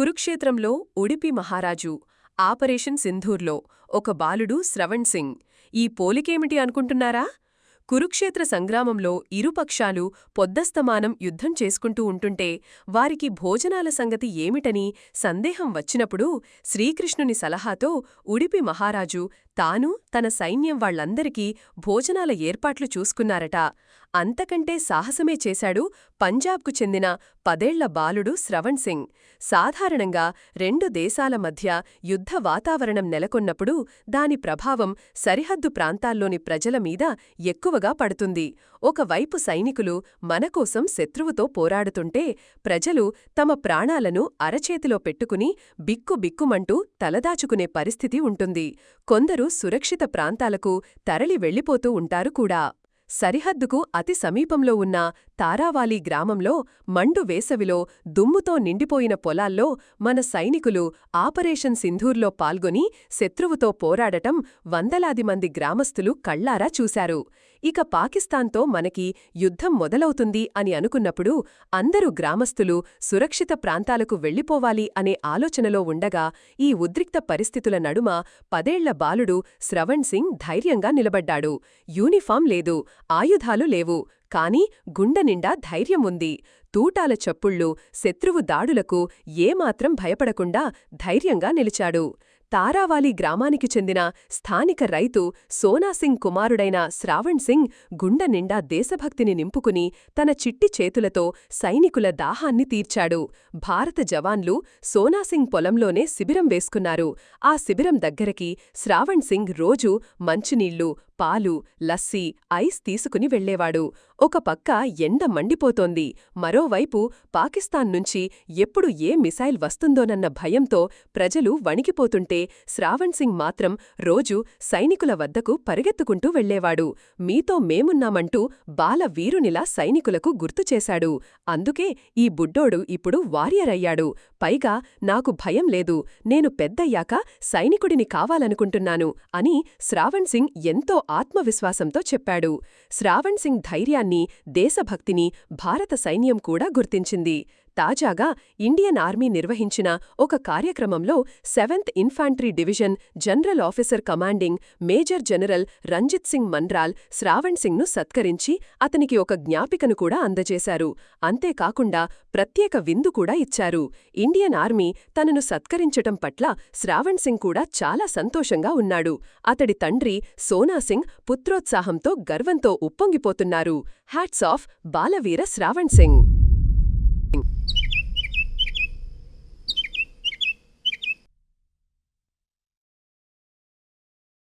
కురుక్షేత్రంలో ఉడిపి మహారాజు ఆపరేషన్ సింధూర్లో ఒక బాలుడు శ్రవణ్ సింగ్. ఈ పోలికేమిటి అనుకుంటున్నారా? కురుక్షేత్ర సంగ్రామంలో ఇరుపక్షాలు పొద్దస్తమానం యుద్ధం చేసుకుంటూ ఉంటుంటే వారికి భోజనాల సంగతి ఏమిటని సందేహం వచ్చినప్పుడు శ్రీకృష్ణుని సలహాతో ఉడిపి మహారాజు తాను తన సైన్యం వాళ్ళందరికీ భోజనాల ఏర్పాట్లు చూసుకున్నారట. అంతకంటే సాహసమే చేశాడు పంజాబ్కు చెందిన పదేళ్ళ బాలుడు శ్రవణ్ సింగ్. సాధారణంగా రెండు దేశాల మధ్య యుద్ధ వాతావరణం నెలకొన్నప్పుడు దాని ప్రభావం సరిహద్దు ప్రాంతాల్లోని ప్రజల మీద ఎక్కువగా పడుతుంది. ఒకవైపు సైనికులు మనకోసం శత్రువుతో పోరాడుతుంటే ప్రజలు తమ ప్రాణాలను అరచేతిలో పెట్టుకుని బిక్కు బిక్కుమంటూ తలదాచుకునే పరిస్థితి ఉంటుంది. కొందరు సురక్షిత ప్రాంతాలకు తరలి వెళ్ళిపోతూ ఉంటారు కూడా. సరిహద్దుకు అతి సమీపంలో ఉన్న తారావాలి గ్రామంలో మండు వేసవిలో దుమ్ముతో నిండిపోయిన పొలాల్లో మన సైనికులు ఆపరేషన్ సింధూర్లో పాల్గొని శత్రువుతో పోరాడటం వందలాది మంది గ్రామస్తులు కళ్ళారా చూశారు. ఇక పాకిస్తాన్తో మనకి యుద్ధం మొదలవుతుంది అని అనుకున్నప్పుడు అందరూ గ్రామస్తులు సురక్షిత ప్రాంతాలకు వెళ్ళిపోవాలి అనే ఆలోచనలో ఉండగా ఈ ఉద్రిక్త పరిస్థితుల నడుమ పదేళ్ళ బాలుడు శ్రవణ్ సింగ్ ధైర్యంగా నిలబడ్డాడు. యూనిఫాం లేదు ఆయుధాలు లేవు. కాని గుండెనిండా ధైర్యముంది తూటాల చప్పుళ్ళు శత్రువు దాడులకు ఏమాత్రం భయపడకుండా ధైర్యంగా నిలిచాడు. తారావాలి గ్రామానికి చెందిన స్థానిక రైతు సోనాసింగ్ కుమారుడైన శ్రావణ్ సింగ్ గుండె నిండా దేశభక్తిని నింపుకుని తన చిట్టి చేతులతో సైనికుల దాహాన్ని తీర్చాడు. భారత జవాన్లు సోనాసింగ్ పొలంలోనే శిబిరం వేసుకున్నారు. ఆ శిబిరం దగ్గరికి శ్రావణ్ సింగ్ రోజూ మంచినీళ్ళు పాలు లస్సీ ఐస్ తీసుకుని వెళ్ళేవాడు ఒక పక్క ఎండ మండిపోతోంది. మరోవైపు పాకిస్తాన్ నుంచి ఎప్పుడు ఏ మిసైల్ వస్తుందోనన్న భయంతో ప్రజలు వణికిపోతుంటే శ్రావణ్ సింగ్ మాత్రం రోజు సైనికుల వద్దకు పరిగెత్తుకుంటూ వెళ్ళేవాడు మీతో మేమున్నామంటూ బాల వీరునిలా సైనికులకు గుర్తుచేశాడు అందుకే ఈ బుడ్డోడు ఇప్పుడు వారియర్ అయ్యాడు. పైగా నాకు భయం లేదు. నేను పెద్దయ్యాక సైనికుడిని కావాలనుకుంటున్నాను అని శ్రావణ్ సింగ్ ఎంతో ఆత్మవిశ్వాసంతో చెప్పాడు. శ్రావణ్ సింగ్ ధైర్యాన్ని దేశభక్తిని భారత సైన్యం కూడా గుర్తించింది. తాజాగా ఇండియన్ ఆర్మీ నిర్వహించిన ఒక కార్యక్రమంలో seventh infantry division general officer commanding major general Ranjit Singh Manral Shravan సింగ్ను సత్కరించి అతనికి ఒక జ్ఞాపికను కూడా అందజేశారు. అంతేకాకుండా ప్రత్యేక విందు కూడా ఇచ్చారు. ఇండియన్ ఆర్మీ తనను సత్కరించటం పట్ల శ్రావణ్ సింగ్ కూడా చాలా సంతోషంగా ఉన్నాడు. అతడి తండ్రి సోనాసింగ్ పుత్రోత్సాహంతో గర్వంతో ఉప్పొంగిపోతున్నారు. హ్యాట్స్ ఆఫ్ బాలవీర శ్రావణ్ సింగ్.